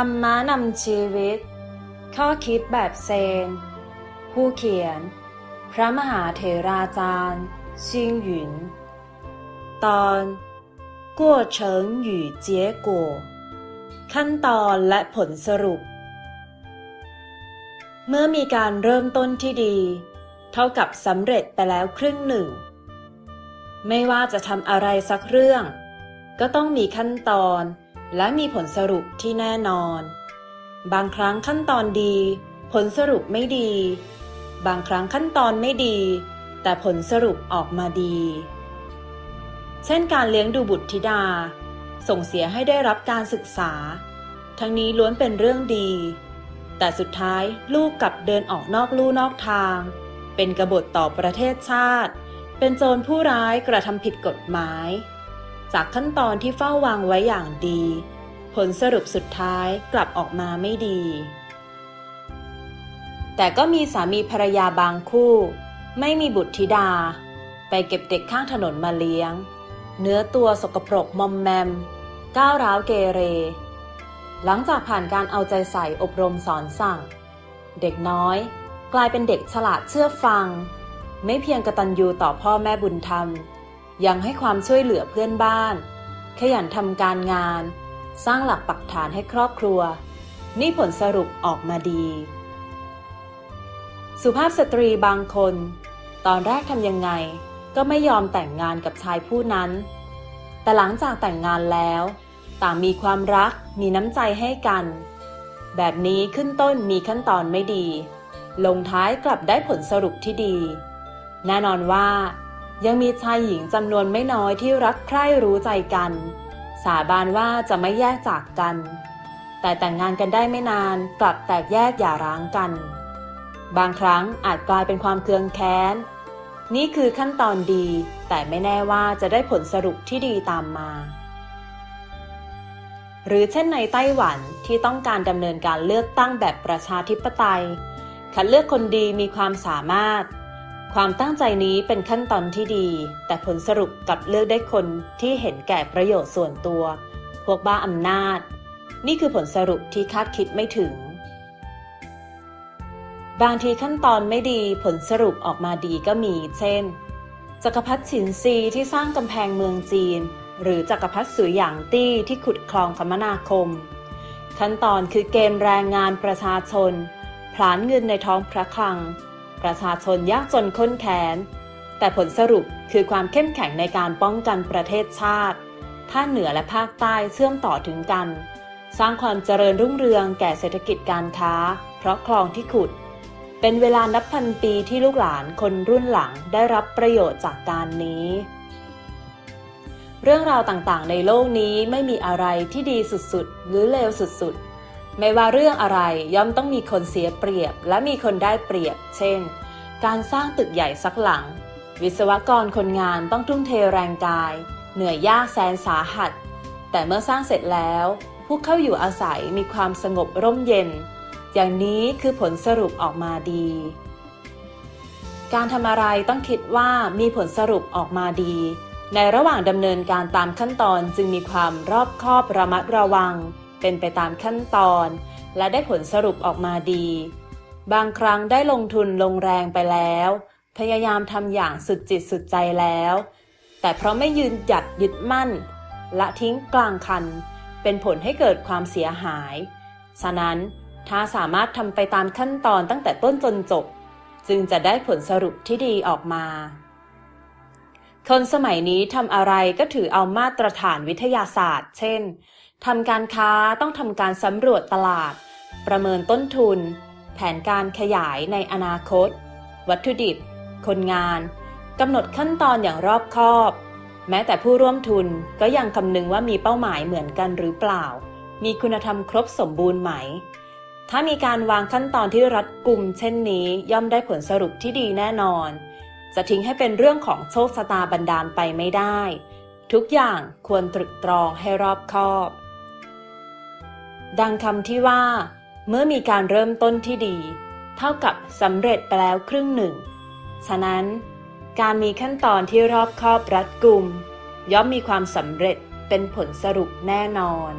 รรมะนำชีวิต ข้อคิดแบบเซน ผู้เขียน พระมหาเถราจารย์ ชิงหยุน ตอนกัวเฉิขั้นตอนและผลสรุป เมื่อมีการเริ่มต้นที่ดี เท่ากับสำเร็จไปแล้วครึ่งหนึ่ง ไม่ว่าจะทำอะไรสักเรื่อง ก็ต้องมีขั้นตอน และมีผลสรุปที่แน่นอน บางครั้งขั้นตอนดี ผลสรุปไม่ดี บางครั้งขั้นตอนไม่ดี แต่ผลสรุปออกมาดี เช่นการเลี้ยงดูบุตรธิดา ส่งเสียให้ได้รับการศึกษา ทั้งนี้ล้วนเป็นเรื่องดี แต่สุดท้ายลูกกลับเดินออกนอกลู่นอกทาง เป็นกบฏต่อประเทศชาติ เป็นโจรผู้ร้ายกระทำผิดกฎหมาย จากขั้นตอนที่เฝ้าวางไว้อย่างดี ผลสรุปสุดท้ายกลับออกมาไม่ดี แต่ก็มีสามีภรรยาบางคู่ ไม่มีบุตรธิดา ไปเก็บเด็กข้างถนนมาเลี้ยง เนื้อตัวสกปรกมอมแมม ก้าวร้าวเกเร หลังจากผ่านการเอาใจใส่อบรมสอนสั่ง เด็กน้อยกลายเป็นเด็กฉลาดเชื่อฟัง ไม่เพียงกระตันยูต่อพ่อแม่บุญธรรม ยังให้ความช่วยเหลือเพื่อนบ้าน ขยันทำการงาน สร้างหลักปักฐานให้ครอบครัว นี่ผลสรุปออกมาดี สุภาพสตรีบางคน ตอนแรกทำยังไงก็ไม่ยอมแต่งงานกับชายผู้นั้น แต่หลังจากแต่งงานแล้ว ต่างมีความรักมีน้ำใจให้กัน แบบนี้ขึ้นต้นมีขั้นตอนไม่ดี ลงท้ายกลับได้ผลสรุปที่ดี แน่นอนว่า ยังมีชายหญิงจำนวนไม่น้อยที่รักใคร่รู้ใจกัน สาบานว่าจะไม่แยกจากกัน แต่แต่งงานกันได้ไม่นานกลับแตกแยกอย่าร้างกัน บางครั้งอาจกลายเป็นความเคืองแค้น นี่คือขั้นตอนดี แต่ไม่แน่ว่าจะได้ผลสรุปที่ดีตามมา หรือเช่นในไต้หวันที่ต้องการดำเนินการเลือกตั้งแบบประชาธิปไตยคัดเลือกคนดีมีความสามารถ ความตั้งใจนี้เป็นขั้นตอนที่ดี แต่ผลสรุปกลับเลือกได้คนที่เห็นแก่ประโยชน์ส่วนตัว พวกบ้าอำนาจ นี่คือผลสรุปที่คาดคิดไม่ถึง บางทีขั้นตอนไม่ดีผลสรุปออกมาดีก็มี เช่น จักรพรรดิฉินซีที่สร้างกำแพงเมืองจีน หรือจักรพรรดิสุยหยางตี้ที่ขุดคลองคมนาคม ขั้นตอนคือเกณฑ์แรงงานประชาชนผลานเงินในท้องพระคลัง ประชาชนยากจนข้นแค้น แต่ผลสรุปคือความเข้มแข็งในการป้องกันประเทศชาติ ภาคเหนือและภาคใต้เชื่อมต่อถึงกัน สร้างความเจริญรุ่งเรืองแก่เศรษฐกิจการค้า เพราะคลองที่ขุด เป็นเวลานับพันปีที่ลูกหลานคนรุ่นหลังได้รับประโยชน์จากการนี้ เรื่องราวต่างๆ ในโลกนี้ไม่มีอะไรที่ดีสุดๆ หรือเลวสุดๆ ไม่ว่าเรื่องอะไรย่อมต้องมีคนเสียเปรียบ และมีคนได้เปรียบ เช่น การสร้างตึกใหญ่สักหลัง วิศวกรคนงานต้องทุ่มเทแรงกาย เหนื่อยยากแสนสาหัส แต่เมื่อสร้างเสร็จแล้ว ผู้เข้าอยู่อาศัยมีความสงบร่มเย็น อย่างนี้คือผลสรุปออกมาดี การทำอะไรต้องคิดว่ามีผลสรุปออกมาดี ในระหว่างดำเนินการตามขั้นตอนจึงมีความรอบคอบระมัดระวัง เป็นไปตามขั้นตอน และได้ผลสรุปออกมาดี บางครั้งได้ลงทุนลงแรงไปแล้ว พยายามทำอย่างสุดจิตสุดใจแล้ว แต่เพราะไม่ยืนหยัดยึดมั่น ละทิ้งกลางคัน เป็นผลให้เกิดความเสียหาย ฉะนั้นถ้าสามารถทำไปตามขั้นตอนตั้งแต่ต้นจนจบ จึงจะได้ผลสรุปที่ดีออกมา คนสมัยนี้ทำอะไรก็ถือเอามาตรฐานวิทยาศาสตร์ เช่น ทำการค้าต้องทำการสำรวจตลาด ประเมินต้นทุน แผนการขยายในอนาคต วัตถุดิบ คนงานกำหนดขั้นตอนอย่างรอบคอบ แม้แต่ผู้ร่วมทุนก็ยังคำนึงว่ามีเป้าหมายเหมือนกันหรือเปล่า มีคุณธรรมครบสมบูรณ์ไหม ถ้ามีการวางขั้นตอนที่รัดกุมเช่นนี้ย่อมได้ผลสรุปที่ดีแน่นอน จะทิ้งให้เป็นเรื่องของโชคชะตาบันดาลไปไม่ได้ ทุกอย่างควรตรึกตรองให้รอบคอบ ดังคำที่ว่า เมื่อมีการเริ่มต้นที่ดี เท่ากับสำเร็จไปแล้วครึ่งหนึ่ง ฉะนั้น การมีขั้นตอนที่รอบคอบรัดกุม ย่อมมีความสำเร็จเป็นผลสรุปแน่นอน